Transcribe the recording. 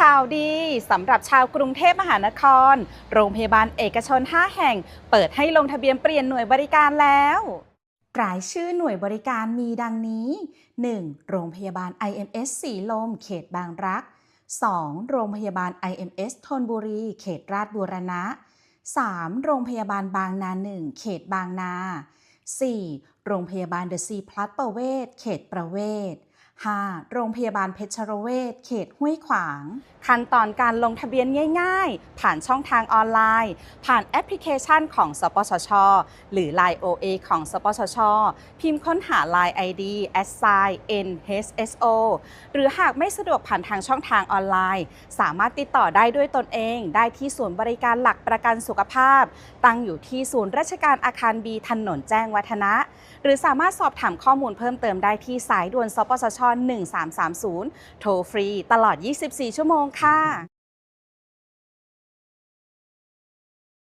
ข่าวดีสำหรับชาวกรุงเทพมหานคร โรงพยาบาลเอกชน 5 แห่ง เปิดให้ลงทะเบียนเปลี่ยนหน่วยบริการแล้วรายชื่อหน่วยบริการมีดังนี้ 1. โรงพยาบาล IMS สีลม เขตบางรัก 2. โรงพยาบาล IMS ธนบุรี เขตราชบูรณะ 3. โรงพยาบาลบางนา1เขตบางนา 4. โรงพยาบาลเดอะซีพลัสประเวศ เขตประเวศ 5. โรงพยาบาลเพชรเวศเขตห้วยขวาง ขั้นตอนการลงทะเบียนง่ายๆ ผ่านช่องทางออนไลน์ ผ่านแอปพลิเคชันของ สปสช หรือ Line OA ของ สปสช พิมพ์ค้นหา Line ID s i n h s o หรือหากไม่สะดวกผ่านทางช่องทางออนไลน์ สามารถติดต่อได้ด้วยตนเอง ได้ที่ศูนย์บริการหลักประกันสุขภาพ ตั้งอยู่ที่ศูนย์ราชการอาคารบีถนนแจ้งวัฒนะ หรือสามารถสอบถามข้อมูลเพิ่มเติมได้ที่สายด่วน สปสช1330 โทรฟรีตลอด 24 ชั่วโมงค่ะ